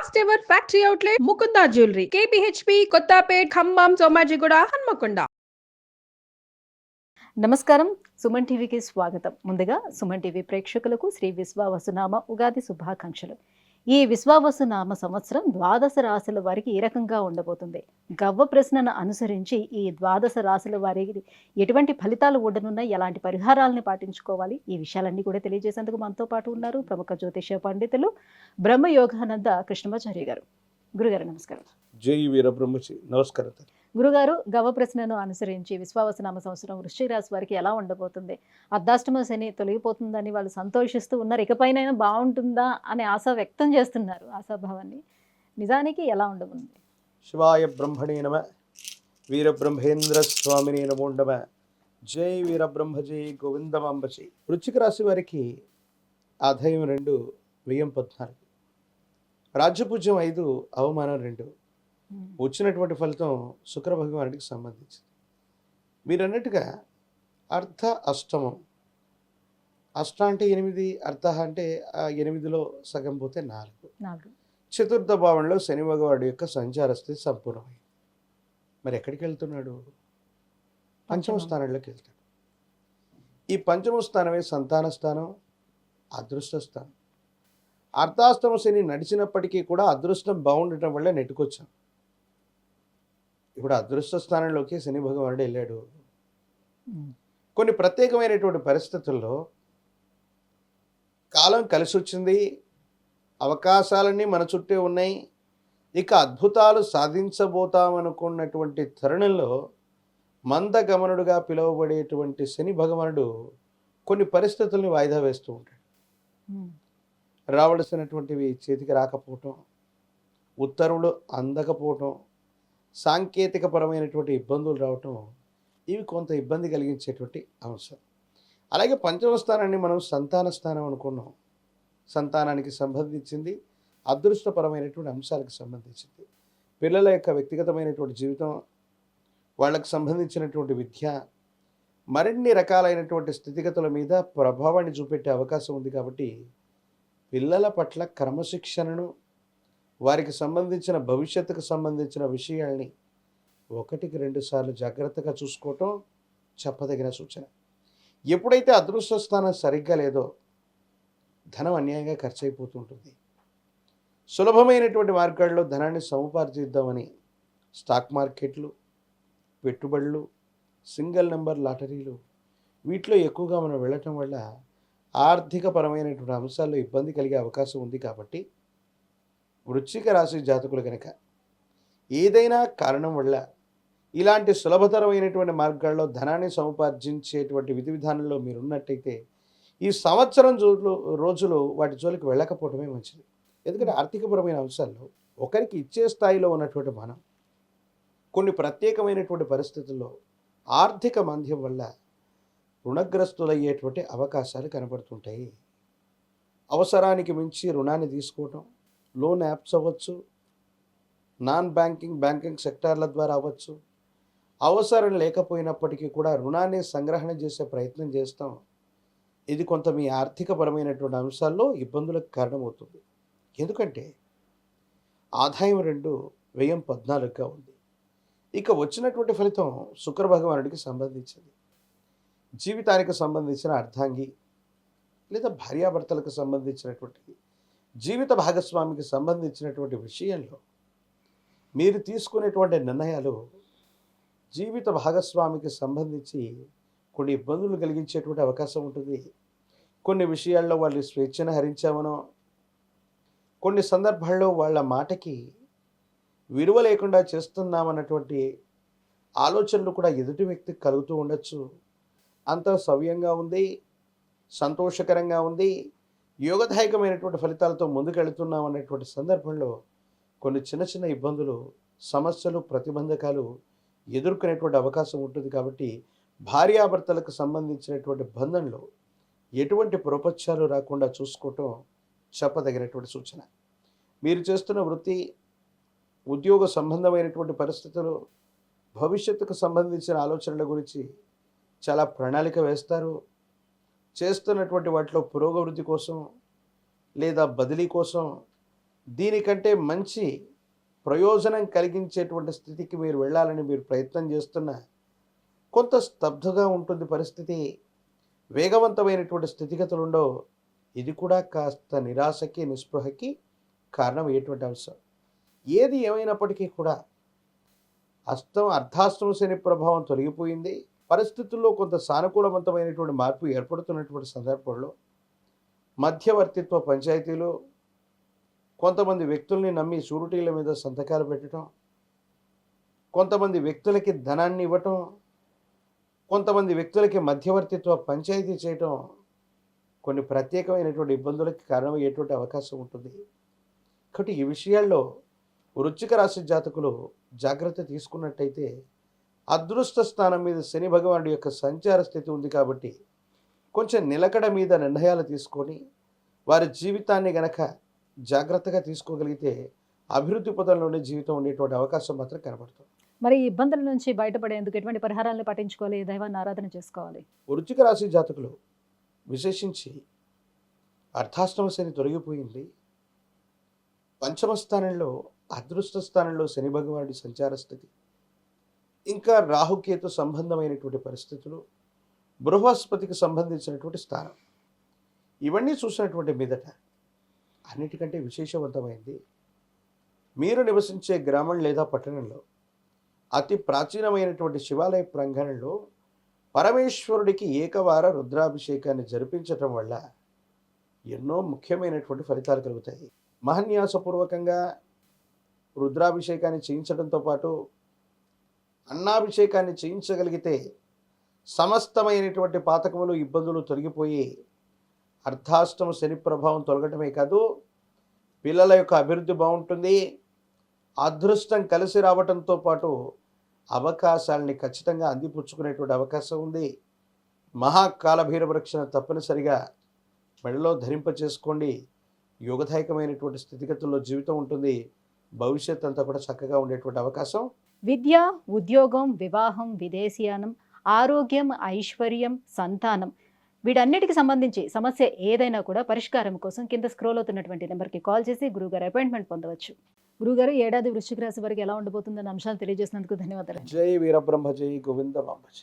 First ever factory outlet Mukunda jewellery KPHB Kothapet Khammam Somajiguda Hanamkonda నమస్కారం. సుమన్ టీవీకి స్వాగతం. ముందుగా సుమన్ టీవీ ప్రేక్షకులకు శ్రీ విశ్వావసునామ ఉగాది శుభాకాంక్షలు. ఈ విశ్వావసునామ సంవత్సరం ద్వాదశ రాశుల వారికి ఈ రకంగా ఉండబోతుంది. గవ్వ ప్రశ్నను అనుసరించి ఈ ద్వాదశ రాశుల వారికి ఎటువంటి ఫలితాలు ఉండనున్నాయి? ఎలాంటి పరిహారాలను పాటించుకోవాలి? ఈ విషయాలన్నీ కూడా తెలియజేసేందుకు మనతో పాటు ఉన్నారు ప్రముఖ జ్యోతిష పండితులు బ్రహ్మయోగానంద కృష్ణమాచార్య గారు. గురుగారు నమస్కారం. జై వీరబ్రహ్మచి నమస్కారం. గురుగారు గవ ప్రశ్నను అనుసరించి విశ్వావసనామ సంవత్సరం వృశ్చిక రాశి వారికి ఎలా ఉండబోతుంది? అర్ధాష్టమ శని తొలగిపోతుందని వాళ్ళు సంతోషిస్తూ ఉన్నారు. ఇకపైనైనా బాగుంటుందా అనే ఆశ వ్యక్తం చేస్తున్నారు ఆశాభావాన్ని. నిజానికి ఎలా ఉండబోతుంది? శివాయ బ్రహ్మణే నమ. వీరబ్రహ్మేంద్ర స్వామిని నమో నమ. జై వీరబ్రహ్మజీ గోవిందమాంబజీ వృశ్చిక రాశి వారికి ఆదాయం రెండు వ్యయం పద్నాలుగు. రాజ్యపూజ్యం ఐదు అవమానం రెండు. వచ్చినటువంటి ఫలితం శుక్ర భగవానుడికి సంబంధించింది. మీరన్నట్టుగా అర్ధ అష్టమం. అష్ట అంటే ఎనిమిది అర్ధ అంటే ఆ ఎనిమిదిలో సగం పోతే నాలుగు. చతుర్థ భావంలో శని భగవాడు యొక్క సంచార స్థితి సంపూర్ణమైంది. మరి ఎక్కడికి వెళ్తున్నాడు? పంచమ పంచమం. స్థానంలోకి వెళ్తాడు. ఈ పంచమ స్థానమే సంతాన స్థానం అదృష్ట స్థానం. అర్ధాష్టమ శని నడిచినప్పటికీ కూడా అదృష్టం బాగుండటం వల్ల నెట్టుకొచ్చాం. ఇప్పుడు అదృష్ట స్థానంలోకి శని భగవానుడు వెళ్ళాడు ఉమ్. కొన్ని ప్రత్యేకమైనటువంటి పరిస్థితుల్లో కాలం కలిసి వచ్చింది అవకాశాలన్నీ మన చుట్టే ఉన్నాయి ఇక అద్భుతాలు సాధించబోతామనుకున్నటువంటి తరుణంలో మందగమనుడుగా పిలువబడేటువంటి శని భగవానుడు కొన్ని పరిస్థితుల్ని వాయిదా వేస్తూ ఉంటాడు ఉమ్. రావలసినటువంటివి చేతికి రాకపోవటం ఉత్తర్వులు అందకపోవటం సాంకేతికపరమైనటువంటి ఇబ్బందులు రావటం ఇవి కొంత ఇబ్బంది కలిగించేటువంటి అంశం. అలాగే పంచమ స్థానాన్ని మనం సంతాన స్థానం అనుకున్నాం. సంతానానికి సంబంధించింది అదృష్టపరమైనటువంటి అంశాలకు సంబంధించింది. పిల్లల యొక్క వ్యక్తిగతమైనటువంటి జీవితం వాళ్ళకు సంబంధించినటువంటి విద్య మరిన్ని రకాలైనటువంటి స్థితిగతుల మీద ప్రభావాన్ని చూపెట్టే అవకాశం ఉంది కాబట్టి పిల్లల పట్ల క్రమశిక్షణను వారికి సంబంధించిన భవిష్యత్తుకు సంబంధించిన విషయాల్ని ఒకటికి రెండు సార్లు జాగ్రత్తగా చూసుకోవటం చెప్పదగిన సూచన. ఎప్పుడైతే అదృష్ట స్థానం సరిగ్గా లేదో ధనం అన్యాయంగా ఖర్చు అయిపోతుంటుంది సులభమైనటువంటి మార్గాల్లో ధనాన్ని సముపార్జిద్దామని స్టాక్ మార్కెట్లు పెట్టుబడులు సింగిల్ నెంబర్ లాటరీలు వీటిలో ఎక్కువగా మనం వెళ్ళటం వల్ల ఆర్థికపరమైనటువంటి అంశాల్లో ఇబ్బంది కలిగే అవకాశం ఉంది కాబట్టి వృశ్చిక రాశి జాతకులు కనుక ఏదైనా కారణం వల్ల ఇలాంటి సులభతరమైనటువంటి మార్గాల్లో ధనాన్ని సముపార్జించేటువంటి విధి విధానంలో మీరు ఉన్నట్టయితే ఈ సంవత్సరం జోలు రోజులు వాటి జోలికి వెళ్ళకపోవడమే మంచిది. ఎందుకంటే ఆర్థికపరమైన అంశాల్లో ఒకరికి ఇచ్చే స్థాయిలో ఉన్నటువంటి మనం కొన్ని ప్రత్యేకమైనటువంటి పరిస్థితుల్లో ఆర్థిక మాంద్యం వల్ల రుణగ్రస్తులయ్యేటువంటి అవకాశాలు కనబడుతుంటాయి అవసరానికి మించి రుణాన్ని తీసుకోవటం లోన్ యాప్స్ అవ్వచ్చు నాన్ బ్యాంకింగ్ బ్యాంకింగ్ సెక్టార్ల ద్వారా అవ్వచ్చు. అవసరం లేకపోయినప్పటికీ కూడా రుణాన్ని సంగ్రహణ చేసే ప్రయత్నం చేస్తాం. ఇది కొంత మీ ఆర్థికపరమైనటువంటి అంశాల్లో ఇబ్బందులకు కారణమవుతుంది. ఎందుకంటే ఆదాయం రెండు వ్యయం పద్నాలుగుగా ఉంది. ఇక వచ్చినటువంటి ఫలితం శుక్ర భగవానుడికి సంబంధించింది. జీవితానికి సంబంధించిన అర్ధాంగి లేదా భార్యాభర్తలకు సంబంధించినటువంటిది. జీవిత భాగస్వామికి సంబంధించినటువంటి విషయంలో మీరు తీసుకునేటువంటి నిర్ణయాలు జీవిత భాగస్వామికి సంబంధించి కొన్ని ఇబ్బందులు కలిగించేటువంటి అవకాశం ఉంటుంది. కొన్ని విషయాల్లో వాళ్ళు స్వేచ్ఛను హరించామనో కొన్ని సందర్భాల్లో వాళ్ళ మాటకి విలువ లేకుండా చేస్తున్నామన్నటువంటి ఆలోచనలు కూడా ఎదుటి వ్యక్తికి కలుగుతూ ఉండొచ్చు. అంత సవ్యంగా ఉంది సంతోషకరంగా ఉంది యోగదాయకమైనటువంటి ఫలితాలతో ముందుకెళ్తున్నాం అనేటువంటి సందర్భంలో కొన్ని చిన్న చిన్న ఇబ్బందులు సమస్యలు ప్రతిబంధకాలు ఎదుర్కొనేటువంటి అవకాశం ఉంటుంది కాబట్టి భార్యాభర్తలకు సంబంధించినటువంటి బంధంలో ఎటువంటి ప్రపంచాలు రాకుండా చూసుకోవటం చెప్పదగినటువంటి సూచన. మీరు చేస్తున్న వృత్తి ఉద్యోగ సంబంధమైనటువంటి పరిస్థితులు భవిష్యత్తుకు సంబంధించిన ఆలోచనల గురించి చాలా ప్రణాళిక వేస్తారు. చేస్తున్నటువంటి వాటిలో పురోగవృద్ధి కోసం లేదా బదిలీ కోసం దీనికంటే మంచి ప్రయోజనం కలిగించేటువంటి స్థితికి మీరు వెళ్ళాలని మీరు ప్రయత్నం చేస్తున్న కొంత స్తబ్దగా ఉంటుంది పరిస్థితి. వేగవంతమైనటువంటి స్థితిగతులు ఉండవు. ఇది కూడా కాస్త నిరాశకి నిస్పృహకి కారణం అయ్యేటువంటి అంశం. ఏది ఏమైనప్పటికీ కూడా అస్తం అర్ధాష్టమ శని ప్రభావం తొలగిపోయింది. పరిస్థితుల్లో కొంత సానుకూలవంతమైనటువంటి మార్పు ఏర్పడుతున్నటువంటి సందర్భంలో మధ్యవర్తిత్వ పంచాయతీలు కొంతమంది వ్యక్తుల్ని నమ్మి షూరిటీల మీద సంతకాలు పెట్టడం కొంతమంది వ్యక్తులకి ధనాన్ని ఇవ్వటం కొంతమంది వ్యక్తులకి మధ్యవర్తిత్వ పంచాయతీ చేయటం కొన్ని ప్రత్యేకమైనటువంటి ఇబ్బందులకి కారణమయ్యేటువంటి అవకాశం ఉంటుంది. కాబట్టి ఈ విషయాల్లో వృచ్చిక రాశి జాతకులు జాగ్రత్త తీసుకున్నట్టయితే అదృష్ట స్థానం మీద శని భగవానుడి యొక్క సంచార స్థితి ఉంది కాబట్టి కొంచెం నిలకడ మీద నిర్ణయాలు తీసుకొని వారి జీవితాన్ని గనక జాగ్రత్తగా తీసుకోగలిగితే అభివృద్ధి పదంలోనే జీవితం ఉండేటువంటి అవకాశం మాత్రం కనబడుతుంది. మరి ఈ ఇబ్బందుల నుంచి బయటపడేందుకు ఎటువంటి పరిహారాలను పాటించుకోవాలి దైవాన్ని ఆరాధన చేసుకోవాలి? వృశ్చిక రాశి జాతకులు విశేషించి అర్ధాష్టమ శని తొలగిపోయింది. పంచమ స్థానంలో అదృష్ట స్థానంలో శని భగవానుడి సంచార స్థితి ఇంకా రాహుకేతు సంబంధమైనటువంటి పరిస్థితులు బృహస్పతికి సంబంధించినటువంటి స్థానం. ఇవన్నీ చూసినటువంటి మీదట అన్నిటికంటే విశేషవంతమైంది మీరు నివసించే గ్రామం లేదా పట్టణంలో అతి ప్రాచీనమైనటువంటి శివాలయ ప్రాంగణంలో పరమేశ్వరుడికి ఏకవార రుద్రాభిషేకాన్ని జరిపించటం వల్ల ఎన్నో ముఖ్యమైనటువంటి ఫలితాలు కలుగుతాయి. మహన్యాసపూర్వకంగా రుద్రాభిషేకాన్ని చేయించడంతో పాటు అన్నాభిషేకాన్ని చేయించగలిగితే సమస్తమైనటువంటి పాతకములు ఇబ్బందులు తొలగిపోయి అర్ధాష్టమ శని ప్రభావం తొలగటమే కాదు పిల్లల యొక్క అభివృద్ధి బాగుంటుంది. అదృష్టం కలిసి రావటంతో పాటు అవకాశాలని ఖచ్చితంగా అందిపుచ్చుకునేటువంటి అవకాశం ఉంది. మహాకాలభైర రక్షణ తప్పనిసరిగా మెడలో ధరింప చేసుకోండి. యోగదాయకమైనటువంటి స్థితిగతుల్లో జీవితం ఉంటుంది. భవిష్యత్ అంతా కూడా చక్కగా ఉండేటువంటి అవకాశం. విద్య ఉద్యోగం వివాహం విదేశీయానం ఆరోగ్యం ఐశ్వర్యం సంతానం వీటన్నిటికి సంబంధించి సమస్య ఏదైనా కూడా పరిష్కారం కోసం కింద స్క్రోల్ అవుతున్నటువంటి నెంబర్కి కాల్ చేసి గురుగారు అపాయింట్మెంట్ పొందవచ్చు. గురుగారు ఏడాది వృశ్చిక రాశి వరకు ఎలా ఉండబోతుందన్న అంశాలు తెలియజేసినందుకు ధన్యవాదాలు. జై వీరబ్రహ్మ జై గోవింద బాంబజీ